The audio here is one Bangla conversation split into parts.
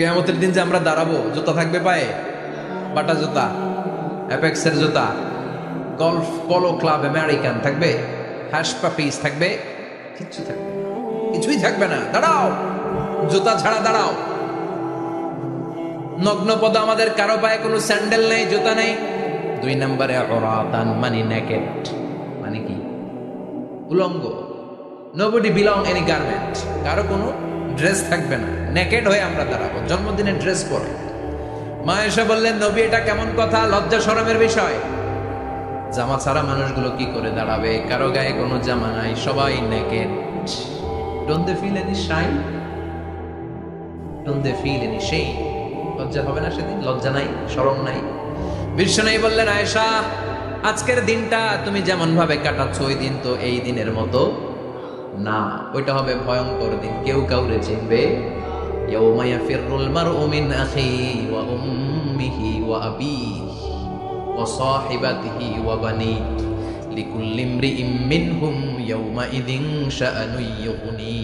কেয়ামতের দিন যে আমরা দাঁড়াবো, জুতা থাকবে পায়ে? বাটা জুতা অ্যাপেক্সের জুতা গলফ পলো ক্লাব আমেরিকান থাকবে হ্যাশ পাপিস থাকবে, কিচ্ছু থাকবে কিছুই থাকবে না। দাঁড়াও, জুতা ছাড়া দাঁড়াও। নগ্নপদ আমাদের কারও পায়ে কোনো স্যান্ডেল নেই, জুতা নেই। দুই নম্বরে, অরাতান মানে নেকেট মানে কি? উলঙ্গ। নোবডি বিলং এনি গার্মেন্ট কারও কোনো ড্রেস থাকবে না। নেকেড হয়ে আমরা দাঁড়াবো। জন্মদিনের ড্রেস পরে। মা এসে বললেন, নবী, এটা কেমন কথা? লজ্জা শরমের বিষয়। জামা ছাড়া মানুষগুলো কি করে দাঁড়াবে? কারও গায়ে কোনো জামা নাই, সবাই naked. Don't they feel any shame don't they feel any সেই লজ্জা হবে না সেদিন? লজ্জা নাই? শরম নাই? বিশ্ব নাই বললেন, আয়েশা, আজকের দিনটা তুমি যেমন ভাবে কাটাচ্ছ, ওই দিন তো এই দিনের মতো না। ওইটা হবে ভয়ঙ্কর দিন। কেউ কাউরে চিনবে? আখি ওয়া উম্মিহি ওয়া আবিহি ওয়া সাহিবাতিহি ওয়া বানি লিকুল্লি ইমরিইম মিনহুম ইয়াউমাইযিন শাআনুন ইউগনি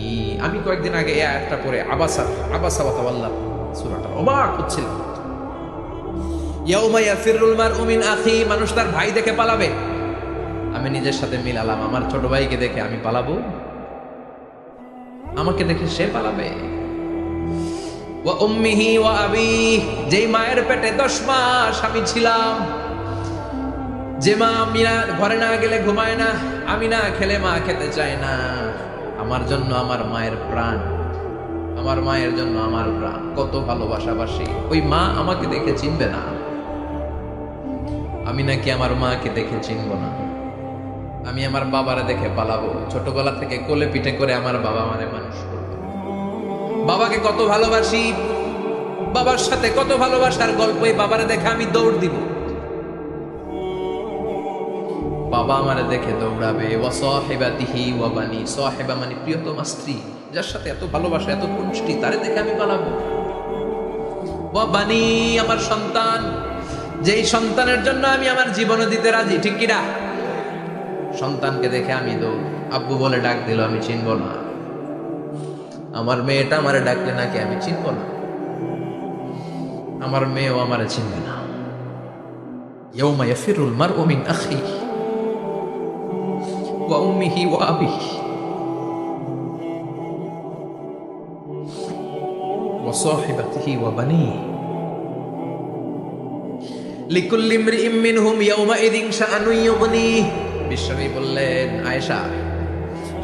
আমি কয়েকদিন আগে এই আয়াতটা পড়ে আবাসা আবাসা ওয়া তাওয়াল্লা সূরাটা, অবাক হচ্ছিলাম। ইয়াউমা ইয়াফিরুল মারউ মিন আখি, মানুষ তার ভাই দেখে পালাবে। আমি নিজের সাথে মিলালাম, আমার ছোট ভাইকে দেখে আমি পালাবো। আমাকে দেখে সে পালাবে। যেই মায়ের পেটে দশ মাস আমি ছিলাম। যে মা আমি ঘরে না গেলে ঘুমায় না, আমি না খেলে মা খেতে চায় না। আমার জন্য আমার মায়ের প্রাণ, আমার মায়ের জন্য আমার প্রাণ। কত ভালোবাসাবাসি ওই মা আমাকে দেখে চিনবে না। আমি নাকি আমার মাকে দেখে চিনব না। আমি আমার বাবারে দেখে পালাবো। ছোটবেলা থেকে কোলে পিঠে করে আমার বাবা মানে মানুষ করল বাবাকে কত ভালোবাসি? বাবার সাথে কত ভালোবাসার গল্প এই বাবারে দেখে আমি দৌড় দিব। বাবা আমারে দেখে দৌড়াবে ও ওয়া সাহিবাতিহি ওয়া বানি, সাহিবা মানে প্রিয়তমা স্ত্রী, যার সাথে এত ভালোবাসা, এত পুষ্টি, তারে দেখে আমি পালাবো ওয়া বানি, আমার সন্তান, যেই সন্তানের জন্য আমি আমার জীবন দিতে রাজি, ঠিক কিনা? সন্তানকে দেখে আমি দৌড়, আব্বু বলে ডাক দিল, আমি চিনব না। আমার মেয়েটা আমারে ডাকলে নাকি আমি চিনব না আমার মেয়েও আমারে চিনবে না يوم يفر المرء من أخيه وأمه وأبيه وصاحبته وبنيه লিকুল্লি ইমরিইম মিনহুম ইয়াউমাইযিন শাআনুন ইউগনিহ বিশ্বনবী বললেন আয়েশা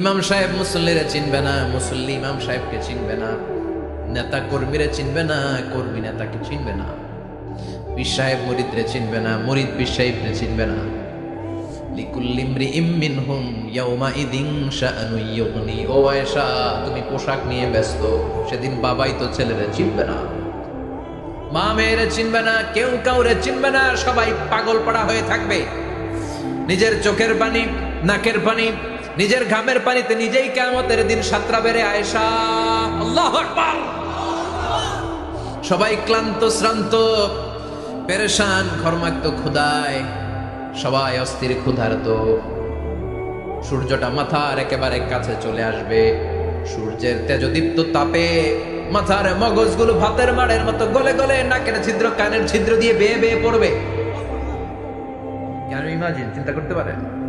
ইমাম সাহেব মুসল্লিরে চিনবে না, মুসল্লি ইমাম সাহেবকে চিনবে না, নেতা কর্মীরা চিনবে না, কর্মী নেতাকে চিনবে না। পীর সাহেব মুরিদরে চিনবে না, মুরিদ পীর সাহেবরে চিনবে না। লিকুল্লি ইমরিইম মিনহুম ইয়াউমাইযিন শাআনু ইউগনি, ও আয়েশা, তুমি পোশাক নিয়ে ব্যস্ত, সেদিন বাবাই তো ছেলেরে চিনবে না। মা মেয়েরে চিনবে না, কেউ কাউরে চিনবে না, সবাই পাগল পড়া হয়ে থাকবে। নিজের চোখের পানি, নাকের পানি নিজের ঘামের পানিতে নিজেই কেমতের দিন সাতরা বেড়ে আল্লাহ সবাই ক্লান্ত, শ্রান্ত, পেরেশান, ঘর্মাক্ত ক্ষুদায় সবাই অস্থির, ক্ষুধার্ত। সূর্যটা মাথার একেবারে কাছে চলে আসবে। সূর্যের তেজদীপ্ত তাপে মাথার মগজগুলো ভাতের মাড়ের মতো গলে গলে নাকের ছিদ্র, কানের ছিদ্র দিয়ে বেয়ে বেয়ে পড়বে। ইমাজিন? চিন্তা করতে পারেন?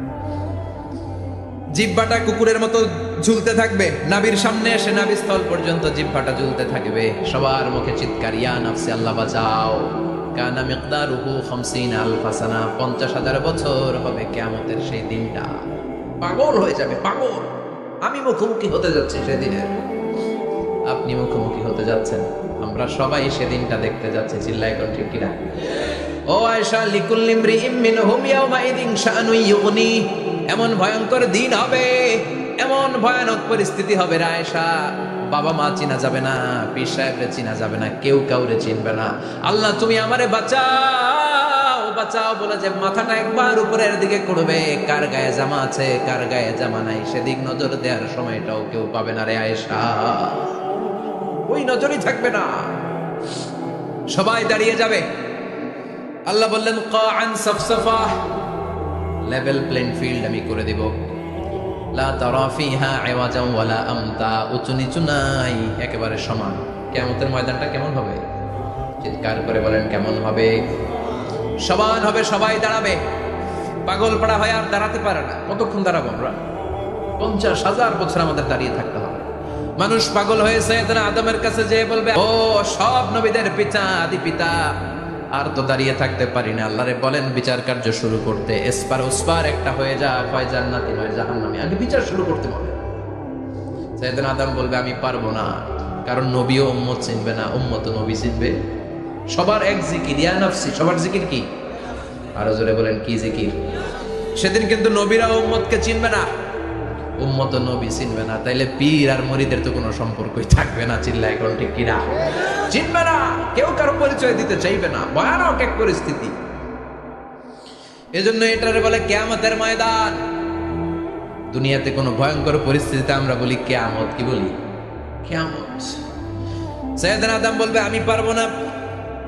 জিব্বাটা কুকুরের মতো ঝুলতে থাকবে। নাবির সামনে এসে নাবির স্থল পর্যন্ত জিব্বাটা ঝুলতে থাকবে। সবার মুখে চিৎকার, ইয়া নাফসি, আল্লাহ বাঁচাও। কানা মিকদারুহু খামসিন আলফা সানা। পঞ্চাশ হাজার বছর হবে কেয়ামতের সেই দিনটা। পাগল হয়ে যাবে, পাগল। আমি মুখোমুখি হতে যাচ্ছি সেদিনের আপনি মুখোমুখি হতে যাচ্ছেন। আমরা সবাই সেদিনটা দেখতে যাচ্ছি চিল্লাই ঠিক কিনা ও আয়েশা, লিকুল্লি ইমরিইম মিনহুম ইয়াউমাইযিন শাআনু ইউগনি। এমন ভয়ঙ্কর দিন হবে, এমন ভয়ানক পরিস্থিতি হবে রে বাবা মা চিনা যাবে না, পীর সাহেবরে চিনা যাবে না, কেউ কাউরে চিনবে না। আল্লাহ, তুমি আমারে বাঁচাও বাঁচাও বলে যে মাথাটা একবার উপরের দিকে করবে কার গায়ে জামা আছে, কার গায়ে জামা নাই, সেদিক নজর দেওয়ার সময়টাও কেউ পাবে না রে আয়েশা। ওই নজরই থাকবে না। সবাই দাঁড়িয়ে যাবে। আল্লাহ বললেন কান সফসফা। লেভেল প্লেন ফিল্ড আমি করে দিব। লা তারা ফিহা আওয়াজাম ওয়ালা আমতা। উঁচু নিচু নাই, একেবারে সমান। কিয়ামতের ময়দানটা কেমন হবে? চিৎকার করে বলেন, কেমন হবে? সমান হবে, সবাই দাঁড়াবে। পাগল পাড়া হয় আর দাঁড়াতে পারে না। কতক্ষণ দাঁড়াবো আমরা? পঞ্চাশ হাজার বছর আমাদের দাঁড়িয়ে থাকতে হবে। মানুষ পাগল হয়েছে আদমের কাছে যেয়ে বলবে, ও সব নবীদের পিতা, আদি পিতা। আর তো দাঁড়িয়ে থাকতে পারি না। আল্লাহরে বলেন, বিচার কার্য শুরু করতে। এসপার ওসপার একটা হয়ে যা হয় জান্নাতি নয়, জাহান্নামী। আগে বিচার শুরু করতে বলে সাইয়েদিন আদম বলবে, আমি পারব না। কারণ নবীও উম্মত চিনবে না, উম্মত নবী চিনবে। সবার এক জিকির, ইয়া নফসি, সবার জিকির কি? আরও জোরে বলেন, কি জিকির? সেদিন কিন্তু নবীরা উম্মতকে চিনবে না। উম্মত নবী চিনবে না। তাইলে পীর আর মরিদের তো কোনো সম্পর্কই থাকবে না চিল্লা এখন ঠিক কিনা? চিনবে না, কেউ কারও পরিচয় দিতে চাইবে না। ভয়ানক এক পরিস্থিতি। এজন্য এটারে বলে কেয়ামতের ময়দান। দুনিয়াতে কোনো ভয়ঙ্কর পরিস্থিতিতে আমরা বলি কেয়ামত, কি বলি? কেয়ামত। সৈয়দনা আদম বলবে, আমি পারব না।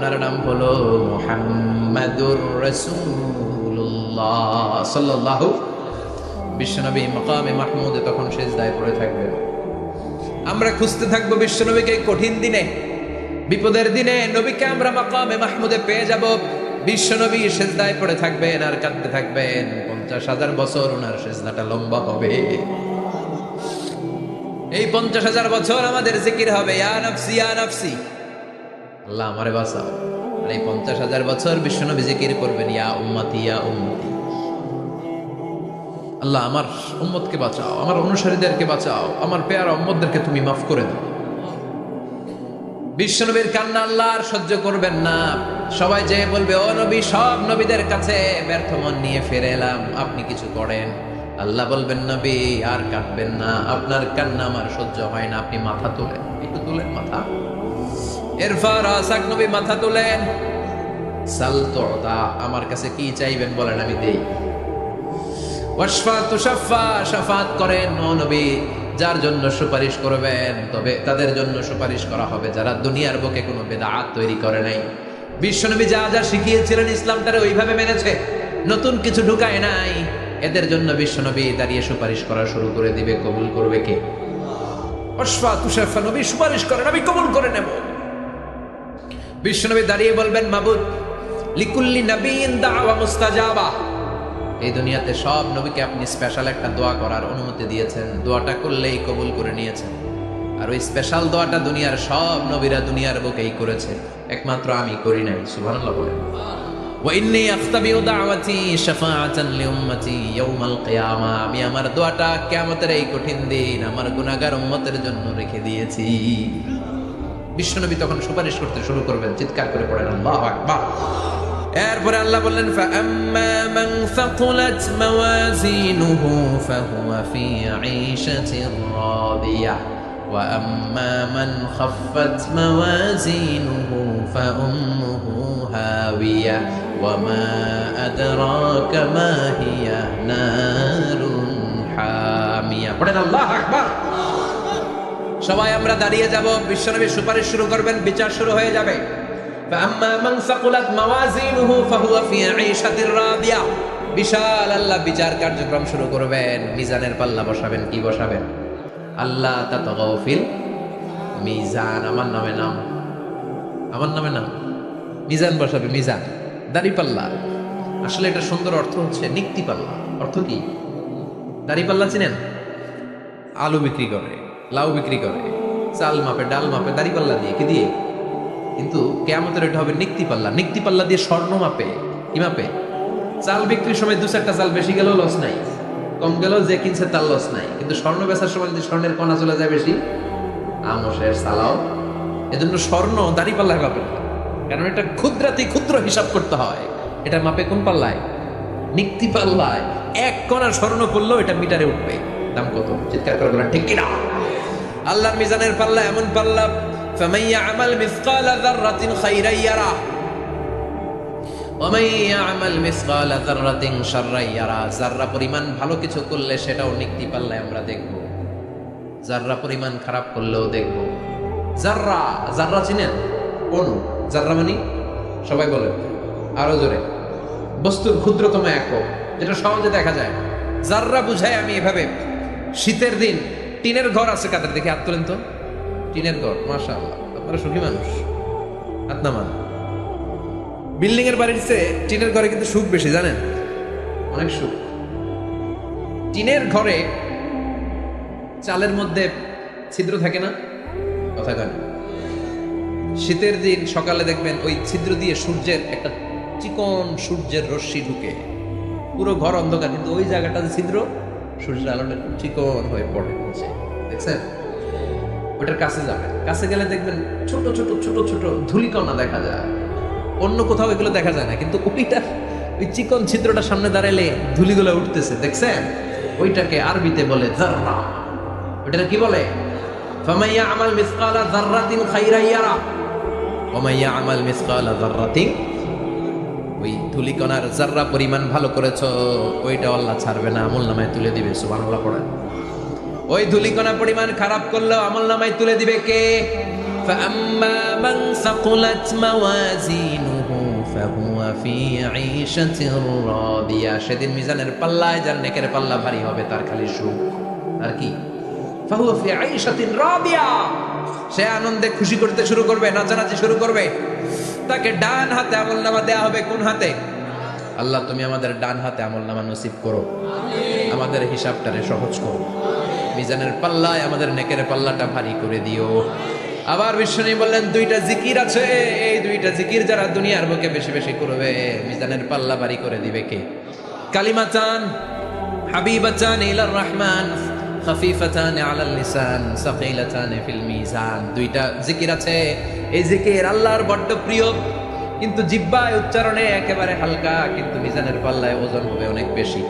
ওনার নাম হলো মোহাম্মদুর রসুল্লাহ সাল্লাল্লাহু বিশ্বনবী মকামে মাহমুদে তখন সেজদায় পড়ে থাকবে। আমরা খুঁজতে থাকব বিশ্বনবীকে কঠিন দিনে, বিপদের দিনে, নবীকে আমরা মাকামে মাহমুদে পেয়ে যাব। বিশ্বনবী সেজদায় পড়ে থাকবেন আর কাঁদতে থাকবেন। পঞ্চাশ হাজার বছর ওনার সেজদাটা লম্বা হবে। এই পঞ্চাশ হাজার বছর আমাদের জিকির হবে। ইয়া নফসি ইয়া নফসি। আল্লাহ আমারে বাঁচাও। আর এই পঞ্চাশ হাজার বছর বিশ্বনবী জিকির করবেন, ইয়া উম্মতি ইয়া উম্মতি। আল্লাহ আমার উম্মতকে বাঁচাও, আমার অনুসারীদেরকে বাঁচাও, আমার পেয়ারা উম্মতদেরকে তুমি মাফ করে দাও। বিশ্বনবীর কান্না আল্লাহ আর সহ্য করবেন না। সবাই যে বলবে, ও নবী, সব নবীদের কাছে ব্যর্থ মন নিয়ে ফিরে এলাম, আপনি কিছু করেন? আল্লাহ বলবেন, নবী, আর কাটবেন না, আপনার কান্না আমার সহ্য হয় না, আপনি মাথা তোলেন। একটু তোলেন মাথা। এরপর আসাক নবী মাথা তোলেন সাল তোদা আমার কাছে কি চাইবেন বলেন আমি দেই। ওয়াশফা তুশাফা শাফাত করেন নবী, যার জন্য সুপারিশ করবেন, তবে তাদের জন্য সুপারিশ করা হবে যারা দুনিয়ার বুকে কোনো বেদাত তৈরি করে নাই। বিশ্বনবী যা যা শিখিয়েছিলেন ইসলামটারে ওইভাবে মেনেছে, নতুন কিছু ঢুকায় নাই। এদের জন্য বিশ্বনবী দাঁড়িয়ে সুপারিশ করা শুরু করে দিবে, কবুল করবে কে? অশ্বা তুষাফা নবী সুপারিশ করেন, আমি কবুল করে নেব। বিশ্বনবী দাঁড়িয়ে বলবেন, মাবুদ, লিকুল্লি নবীন দাওয়া মুস্তাজাবা। এই দুনিয়াতে সব নবীকে আপনি স্পেশাল একটা দোয়া করার অনুমতি দিয়েছেন। দোয়াটা করলেই কবুল করে নিয়েছেন। আর ওই স্পেশাল দোয়াটা দুনিয়ার সব নবীরা দুনিয়ার বুকেই করেছে। একমাত্র আমি করি নাই, সুবহানাল্লাহ বলেন। ওয়াইন্নি আখতাবিউ দাওয়াতি শাফাআতান লিউম্মতি ইয়াউমাল কিয়ামা। আমি আমার দোয়াটা কিয়ামতের এই কঠিন দিন আমার গুনাহগার উম্মতের জন্য রেখে দিয়েছি। বিশ্বনবী তখন সুপারিশ করতে শুরু করবেন চিৎকার করে পড়েন আল্লাহু আকবার এরপরে আল্লাহ বললেন فأما من ثقلت موازينه فهو في عيشة راضية وأما من خفت موازينه فأمه هاوية وما أدراك ما هي نار حامية পড়েন আল্লাহ আকবার সবাই আমরা দাঁড়িয়ে যাব, বিশ্বনবী সুপারিশ শুরু করবেন, বিচার শুরু হয়ে যাবে। বিশাল আল্লাহ বিচার কার্যক্রম শুরু করবেন, মিজানের পাল্লা বসাবেন, কি বসাবেন? আল্লাহ তাতগফিল মিজান, আমার নামে নাম। আমার নামে নাম। মিজান বসাবে, মিজান। দাড়িপাল্লা আসলে এটা সুন্দর অর্থ হচ্ছে নিক্তি পাল্লা। অর্থ কি? দাড়িপাল্লা চিনেন? আলু বিক্রি করে। লাউ বিক্রি করে, চাল মাপে, ডাল মাপে, দাড়ি পাল্লা দিয়ে, কি দিয়ে? কিন্তু কেয়ামতের এটা হবে নিক্তি পাল্লা। নিক্তি পাল্লা দিয়ে স্বর্ণ মাপে, কি মাপে? চাল বিক্রির সময় দু চারটা চাল বেশি গেলেও লস নাই। কম গেলেও যে কিনছে তার লস নাই। কিন্তু স্বর্ণ বেচার সময় যদি স্বর্ণের কণা চলে যায় বেশি, আমসের সালাও এজন্য স্বর্ণ দাড়ি পাল্লায় মাপে না। কারণ এটা ক্ষুদ্রাতি ক্ষুদ্র হিসাব করতে হয়। এটা মাপে কোন পাল্লায়? নিক্তি পাল্লায়। এক কণা স্বর্ণ করলেও এটা মিটারে উঠবে। দাম কত? চিৎকার করে বলেন ঠিক কিনা? আল্লাহর মিজানের পাল্লা এমন পাল্লা আমাল পরিমাণ ভালো কিছু করলে সেটাও আমরা পরিমাণ খারাপ করলেও চিনেন? মানে? সবাই বলেন। আরও জোরে। বস্তুর ক্ষুদ্রতম একক যেটা সহজে দেখা যায়। যাররা বুঝায় আমি এভাবে। শীতের দিন টিনের ঘর আছে কাদের? দেখে হাত তোলেন তো। টিনের ঘর মাশা আল্লাহ আপনারা সুখী মানুষ। হাত নামান। বিল্ডিং এর বাড়ির চেয়ে টিনের ঘরে কিন্তু সুখ বেশি, জানেন? অনেক সুখ। টিনের ঘরে চালের মধ্যে ছিদ্র থাকে না? কথা কেন শীতের দিন সকালে দেখবেন ওই ছিদ্র দিয়ে সূর্যের একটা চিকন সূর্যের রশ্মি ঢুকে। পুরো ঘর অন্ধকার, কিন্তু ওই জায়গাটাতে ছিদ্র সূর্যের আলোটা একটু চিকন হয়ে পড়ে দেখছেন? ওটার কাছে যাবেন কাছে গেলে দেখবেন ছোট ছোট ছোট ছোট ধুলিকণা দেখা যায়। অন্য কোথাও এগুলো দেখা যায় না, কিন্তু ওইটা ওই চিকন ছিদ্রটা সামনে দাঁড়াইলে ধুলিগুলো উঠতেছে, দেখছেন? ওইটাকে আরবিতে বলে জাররা ওইটা কি বলে? ফামাইয়া আমাল মিসকালা যাররাতিন খাইরা ইয়ারা। আমাল মিসকালা যাররাতিন ওই ধুলিকণার যার্রা পরিমাণ ভালো করেছ, ওইটা আল্লাহ ছাড়বে না, আমল নামায় তুলে দিবে সুবান আল্লাহ পড়া ওই ধুলিকণা পরিমাণ খারাপ করলেও আমল নামায় তুলে দিবে কে? সেদিন মিজানের পাল্লায় যার নেকের পাল্লা ভারী হবে, তার খালি সুখ। আর কি? সে আনন্দে খুশি করতে শুরু করবে, নাচানাচি শুরু করবে। তাকে ডান হাতে আমল নামা দেয়া হবে কোন হাতে? আল্লাহ, তুমি আমাদের ডান হাতে আমল নামা নসিব করো। আমাদের হিসাবটারে সহজ করো। মিজানের পাল্লায় আমাদের নেকের পাল্লাটা ভারী করে দিও। আবার বিশ্বনী বললেন, দুইটা জিকির আছে। এই দুইটা জিকির যারা দুনিয়ার বুকে বেশি বেশি করবে, মিজানের পাল্লা ভারী করে দিবে কে? কালিমা চান, হাবিবা চান, ইলার রহমান খাফিফাতান আলাল লিসান সাকিলাতান ফিল মিজান। দুইটা জিকির আছে। এই জিকির আল্লাহর বড্ড প্রিয়, কিন্তু জিব্বায় উচ্চারণে একেবারে হালকা, কিন্তু মিজানের পাল্লায় ওজন হবে অনেক বেশি।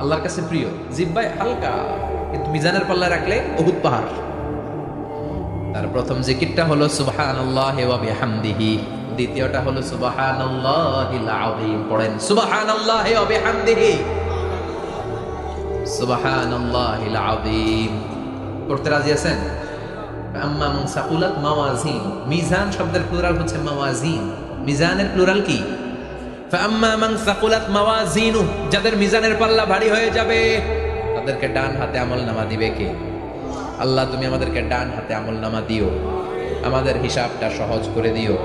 আল্লাহর কাছে প্রিয় জিব্বায় হালকা, কিন্তু মিজানের পাল্লায় রাখলে বহুত পাহাড়। তার প্রথম জিকিরটা হলো বিহামদিহি, দ্বিতীয়টা হলো আযীম। পড়েন পড়তে রাজি আছেন? মাওয়াজিন। মিজান শব্দের মাওয়াজিন। মিজানের কি? যাদের মিজানের পাল্লা হয়ে যাবে, তাদেরকে ডান হাতে দিবে কে? আল্লাহ, তুমি আমাদেরকে ডান হাতে আমল নামা দিও। আমাদের হিসাবটা সহজ করে দিও।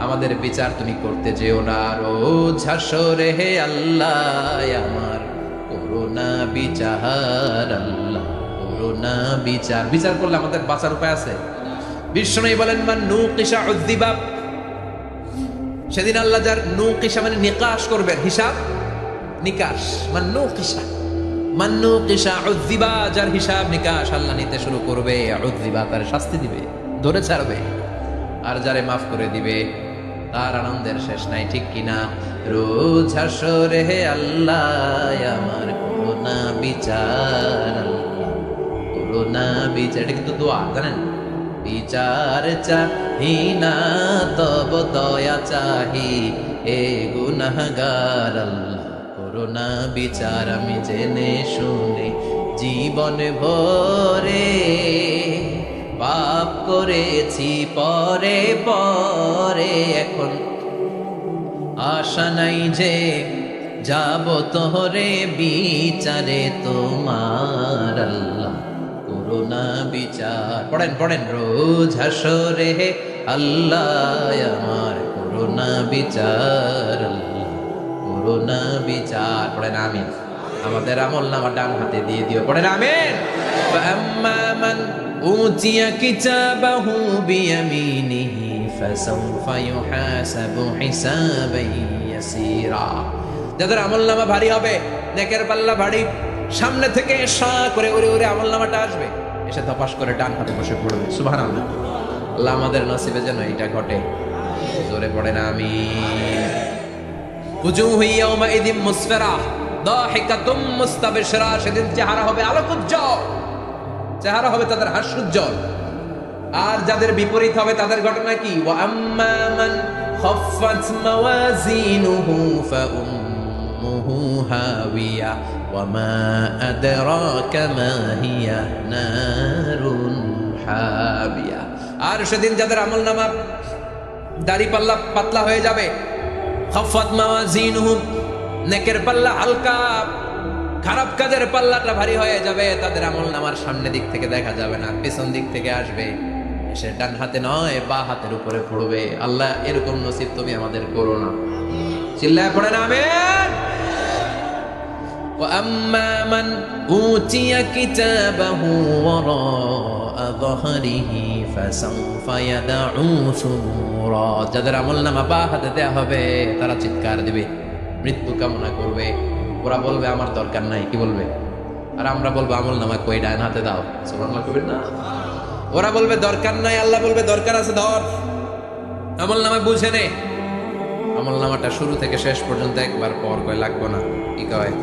আমাদের বিচার তুমি করতে যেও না। আল্লাহ, আমার করোনা বিচার আল্লাহ। করোনা বিচার। বিচার করলে আমাদের বাঁচার উপায় আছে? বিষ্ণু বলেন, মান নু কিসা উদ্দিবাব সেদিন আল্লাহ যার নু কিসা মানে নিকাশ করবেন, হিসাব? নিকাশ। মান নু কিসা মান্নু কিসা উদ্দিবা যার হিসাব নিকাশ আল্লাহ নিতে শুরু করবে উদ্দিবা তার শাস্তি দিবে, ধরে ছাড়বে। আর যারে মাফ করে দিবে, তার আনন্দের শেষ নাই, ঠিক কিনা রোজ হাসরে আল্লাহ, আমার করোনা বিচার আল্লাহ করোনা বিচার এটা কিন্তু দোয়া জানেন বিচার চাহি না তব দয়া চাহি এ গুনাহগার আল্লাহ করোনা বিচার আমি জেনে শুনে জীবন ভরে পাপ করেছি পরে পরে এখন আশা নাই যে যাব তোহরে বিচারে তোমার আল্লাহ করোনা বিচার পড়েন পড়েন রোজ হাসরে হে আল্লাহ আমার করোনা বিচার আল্লাহ করোনা বিচার পড়েন আমিন আমাদের আমল নামা ডান হাতে দিয়ে দিও পড়েন আমিন فأما من أوتي كتابه بيمينه فسوف يحاسب حسابا يسيرا যাদের আমল নামা ভারী হবে নেকের পাল্লা ভারী সামনে থেকে সা করে উড়ে উড়ে আমল নামাটা আসবে এসে তপাস করে ডান হাতে বসে পড়বে আল্লাহ আমাদের নসিবে যেন এটা ঘটে। জোরে পড়ে না আমি উজুহু ইয়াউমাইদিন মুসফিরা দাহিকাতুম মুস্তাবশিরা, সেদিন চেহারা হবে আলোকোজ্জ্বল। চেহারা হবে তাদের হাস্যোজ্জ্বল। আর যাদের বিপরীত হবে তাদের ঘটনা কি? ওয়া আম্মা মান খাফফাত মাওয়াজিনুহু ফাউম্মুহু হাওিয়া। মা আদরাকা মা হিয়া নারুন হাবিয়া আর সেদিন যাদের আমলনামা দাড়ি পাল্লা পাতলা হয়ে যাবে খাফাত মাওয়াজিনুহু নেকের পাল্লা হালকা, খারাপ কাজের পাল্লাটা ভারী হয়ে যাবে, তাদের আমল নামার সামনে দিক থেকে দেখা যাবে না, পেছন দিক থেকে আসবে এসে ডান হাতে নয়, বা হাতের উপরে পড়বে। আল্লাহ এরকম নসিব তুমি আমাদের করো না। চিল্লায় পড়ে না আমেন। وأما من أوتي كتابه وراء ظهره فسوف يدعو ثبورا যাদের আমল নামা বা হাতে দেয়া হবে তারা চিৎকার দিবে মৃত্যু কামনা করবে ওরা বলবে আমার দরকার নাই কি বলবে আর আমরা বলবো আমল নামা কই ডান হাতে দাও সুবহানাল্লাহ কবির না ওরা বলবে দরকার নাই আল্লাহ বলবে দরকার আছে ধর আমল নামা বুঝে নে আমল নামাটা শুরু থেকে শেষ পর্যন্ত একবার পর কয় লাগবো না কি কয়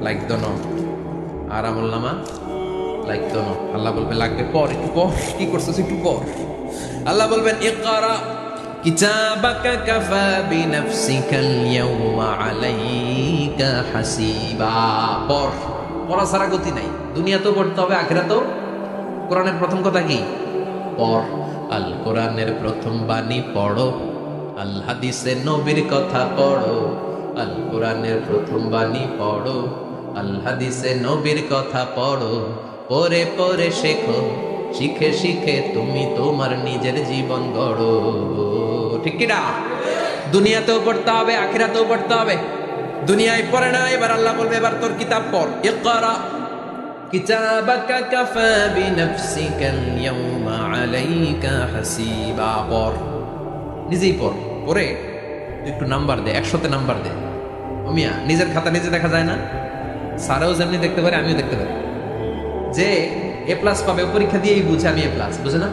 লাগতো না আর আমল নামা লাগতো না আল্লাহ বলবে, লাগবে পর, একটু পর কি করছিস একটু পর আল্লাহ বলবেন, ইকরা কিতাবাকা কাফা বিনাফসিকাল ইয়াউমা আলাইকা হাসিবা। পর। পড়া ছাড়া গতি নাই। দুনিয়াতেও পড়তে হবে, আখিরাতেও। কোরআনের প্রথম কথা কি? পড়। আল কোরআনের প্রথম বাণী পড়ো। আল হাদিসে নবীর কথা পড়ো। আল কোরআনের প্রথম বাণী পড়ো। আল হাদিসে নবীর কথা পড়ো পরে পরে শেখো, শিখে শিখে তুমি তোমার নিজের জীবন গড়ো। ঠিক কিনা দুনিয়াতেও পড়তে হবে, আখিরাতেও পড়তে হবে। দুনিয়ায় পড়ে না, এবার আল্লাহ বলবে, এবার তোর কিতাব পড়। ইকরা, কিতাবাকা কাফা বিনাফসিকা আল-ইয়াওমা আলাইকা হাসিবা। পড়। নিজেই পড়। পড়ে। একটু নাম্বার দে, একশোতে নাম্বার দে। মিয়া নিজের খাতা নিজে দেখা যায় না? স্যারেও যেমনি দেখতে পারে, আমিও দেখতে পারি। যে এ প্লাস পাবে পরীক্ষা দিয়েই বুঝে আমি এ প্লাস বুঝে না?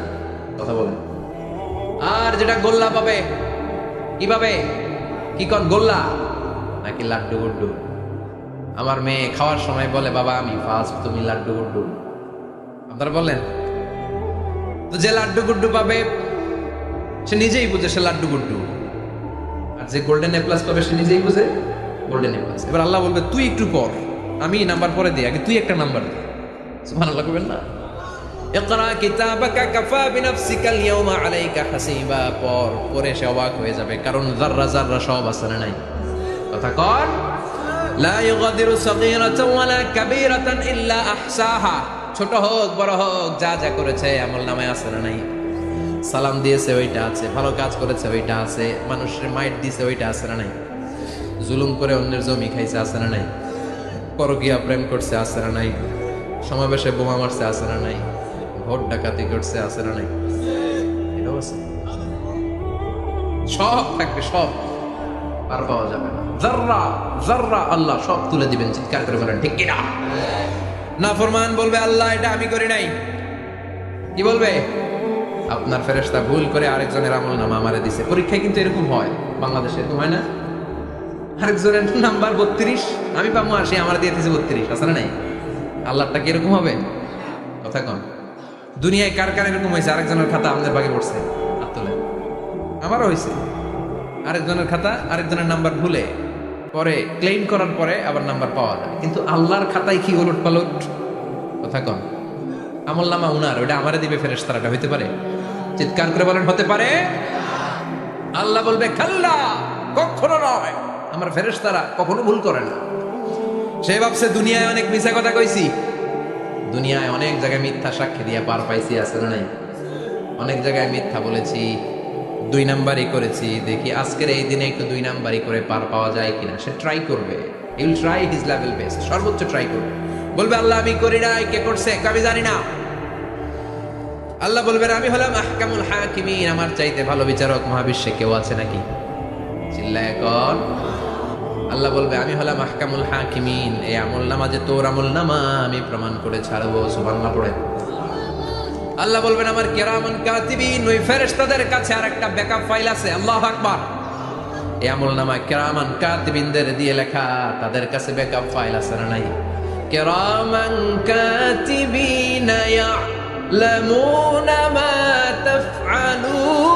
কথা বলেন। আর যেটা গোল্লা পাবে, কি পাবে? কি কন গোল্লা? নাকি লাড্ডু গুড্ডু? আমার মেয়ে খাওয়ার সময় বলে, বাবা, আমি ফার্স্ট তুমি লাড্ডু গুড্ডু। আপনারা বলেন তো যে লাড্ডু গুড্ডু পাবে, সে নিজেই বুঝে সে লাড্ডু গুড্ডু। আর যে গোল্ডেন এ প্লাস পাবে, সে নিজেই বুঝে গোল্ডেন এ প্লাস এবার আল্লাহ বলবে, তুই একটু পর আমি নাম্বার পরে দিই, আগে তুই একটা নাম্বার দে। সুবহানাল্লাহ করবেন না? ইকরা কিতাবাকা কাফা বিনাফসিকা আল-ইয়াওমা আলাইকা হাসিবা। পর, পরে সে অবাক হয়ে যাবে, কারণ যাররা যাররা সব না নাই। কথা কর লা ইউগাদিরু সাগীরাতান ওয়ালা কাবীরাতান ইল্লা আহসাহা। ছোট হোক, বড় হোক, যা যা করেছে, আমল নামায় আছে না নাই? সালাম দিয়েছে, ওইটা আছে। ভালো কাজ করেছে, ওইটা আছে। মানুষের মাইট দিয়েছে ওইটা আছে না নাই? জুলুম করে অন্যের জমি খাইছে, আছে না নাই? পরকিয়া প্রেম করছে না নাই। সমাবেশে বোমা মারছে না নাই। ভোট ডাকাতি করছে না নাই। সব থাকবে, সব। আর পাওয়া যাবে না। জাররা জাররা আল্লাহ সব তুলে দিবেন, চিৎকার করে বলেন, ঠিক কিনা? না, ফরমান বলবে, আল্লাহ, এটা আমি করি নাই। কি বলবে? আপনার ফেরেশতা ভুল করে আরেকজনের আমল নামা আমারে দিছে। পরীক্ষায় কিন্তু এরকম হয়। বাংলাদেশে এরকম হয় না? আরেকজনের নাম্বার বত্রিশ। আমি পাবো আসি আমার দিয়ে বত্রিশ না নাই? আল্লাহটা কি এরকম হবে? কথা কন। দুনিয়ায় কার কার এরকম হয়েছে? আরেকজনের খাতা আমাদের ভাগে পড়ছে, হাত আমারও হয়েছে। আরেকজনের খাতা, আরেকজনের নাম্বার ভুলে, পরে ক্লেম করার পরে আবার নাম্বার পাওয়া যায়। কিন্তু আল্লাহর খাতায় কি ওলট পালট? কথা কন। আমল নামা উনার ওটা আমারে দিবে ফেরেস তারাটা হইতে পারে? চিৎকার করে বলেন, হতে পারে? আল্লাহ বলবে, খাল্লা, কখনো নয়। আমার ফেরেস তারা কখনো ভুল করে না। সে ভাবছে দুনিয়ায় অনেক মিশা কথা কইছি। দুনিয়ায় অনেক জায়গায় মিথ্যা সাক্ষী দিয়ে পার পাইছি, আছে না নাই? অনেক জায়গায় মিথ্যা বলেছি, দুই নাম্বারই করেছি, দেখি আজকের এই দিনে একটু দুই নাম্বারই করে পার পাওয়া যায় কিনা। সে ট্রাই করবে। You'll try his level best সর্বোচ্চ ট্রাই করবে। বলবে, আল্লাহ, আমি করি নাই, কে করছে? আমি জানি না। আল্লাহ বলবেন আমি হলাম আহকামুল হাকিমিন। আমার চাইতে ভালো বিচারক মহাবিশ্বে কেউ আছে নাকি? চিল্লায় কর আল্লাহ বলবে, আমি হলাম আহকামুল হাকিমিন। এই আমল নামা যে তোর আমল নামা, আমি প্রমাণ করে ছাড়বো সুবাংলা পড়ে। আল্লাহ বলবেন, আমার কেরামান কাতিবিন, ওই ফেরেশতাদের কাছে আর একটা ব্যাকআপ ফাইল আছে, আল্লাহ আকবার। এই আমল নামা কেরামান কাতিবিনদের দিয়ে লেখা, তাদের কাছে ব্যাকআপ ফাইল আছে না নাই? কেরামান কাতিবিন ইয়ালামুনা মা তাফআলুন।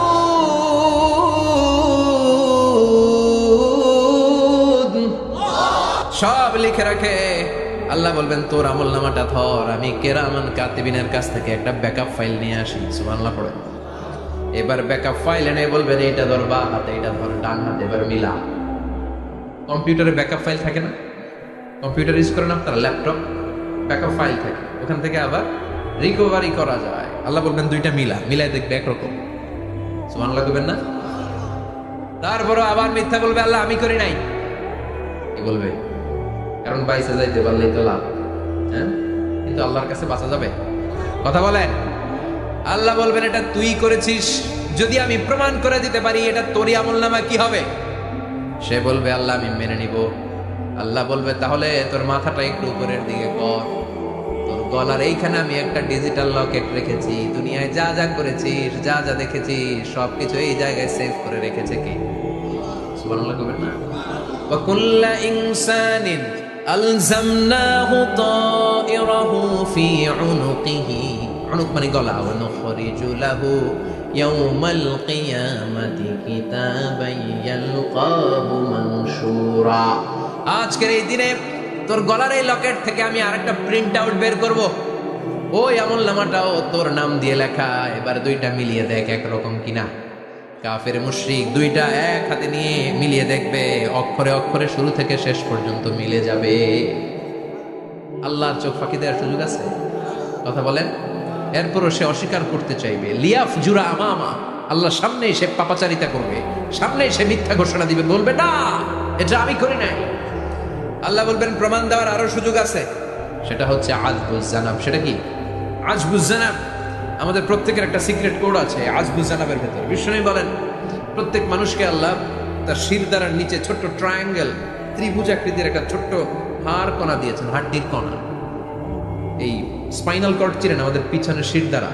সব লিখে রাখে। আল্লাহ বলবেন, তোর আমল নামাটা ধর। আমি কেরামান কাতিবিনের কাছ থেকে একটা ব্যাকআপ ফাইল নিয়ে আসি। সুবহানাল্লাহ পড়ে। এবার ব্যাকআপ ফাইল এনে বলবেন, এইটা ধর বা হাতে এটা ধর ডান হাতে। এবার মিলা। কম্পিউটারে ব্যাকআপ ফাইল থাকে না? কম্পিউটার ইউজ করেন আপনারা? ল্যাপটপ ব্যাকআপ ফাইল থাকে। ওখান থেকে আবার রিকভারি করা যায়। আল্লাহ বলবেন, দুইটা মিলা। মিলাই দেখবে একরকম। সুবহানাল্লাহ করবেন না? তারপরও আবার মিথ্যা বলবে, আল্লাহ, আমি করি নাই। কি বলবে? কারণ বাইসে যাইতে পারলেই তো লাভ হ্যাঁ? কিন্তু আল্লাহর কাছে বাঁচা যাবে। কথা বলেন? আল্লাহ বলবেন, এটা তুই করেছিস, যদি আমি প্রমাণ করে দিতে পারি, এটা তোরই আমল নামা কি হবে? সে বলবে, আল্লাহ, আমি মেনে নিব। আল্লাহ বলবে, তাহলে তোর মাথাটা একটু উপরের দিকে কর। তোর গলার এইখানে আমি একটা ডিজিটাল লকেট রেখেছি। দুনিয়ায় যা যা করেছিস, যা যা দেখেছিস সব কিছু এই জায়গায় সেভ করে রেখেছে কি? না? আলজামনাহু তায়রাহু ফি উনুকিহি উনুক মানে গলা ওয়া লাহু ইয়াউমাল কিয়ামাতি কিতাবান ইয়ালকাহু মানশুরা আজকের এই দিনে তোর গলার এই লকেট থেকে আমি আরেকটা প্রিন্ট আউট বের করব। ওই এমন নামাটাও তোর নাম দিয়ে লেখা, এবার দুইটা মিলিয়ে দেখ একরকম কিনা। কাফের মুশরিক দুইটা এক হাতে নিয়ে মিলিয়ে দেখবে, অক্ষরে অক্ষরে শুরু থেকে শেষ পর্যন্ত মিলে যাবে। আল্লাহর চোখ ফাঁকি দেওয়ার সুযোগ আছে? কথা বলেন। এরপরও সে অস্বীকার করতে চাইবে। লিয়াফ জুরা আমা আমা আল্লাহ সামনেই সে পাপাচারিতা করবে। সামনেই সে মিথ্যা ঘোষণা দিবে। বলবে, না, এটা আমি করি নাই। আল্লাহ বলবেন, প্রমাণ দেওয়ার আরও সুযোগ আছে। সেটা হচ্ছে আজবুজ জানাব। সেটা কি? আজবুজ জানাব। আমাদের প্রত্যেকের একটা সিক্রেট কোড আছে আজবু জানাবের ভেতর। বিষ্ণু বলেন, প্রত্যেক মানুষকে আল্লাহ তার শির দ্বারার নিচে ছোট্ট ট্রায়াঙ্গেল ত্রিভুজ আকৃতির একটা ছোট্ট হাড় কণা দিয়েছেন, হাড্ডির কণা। এই স্পাইনাল কর্ড ছিলেন আমাদের পিছনের শির দ্বারা।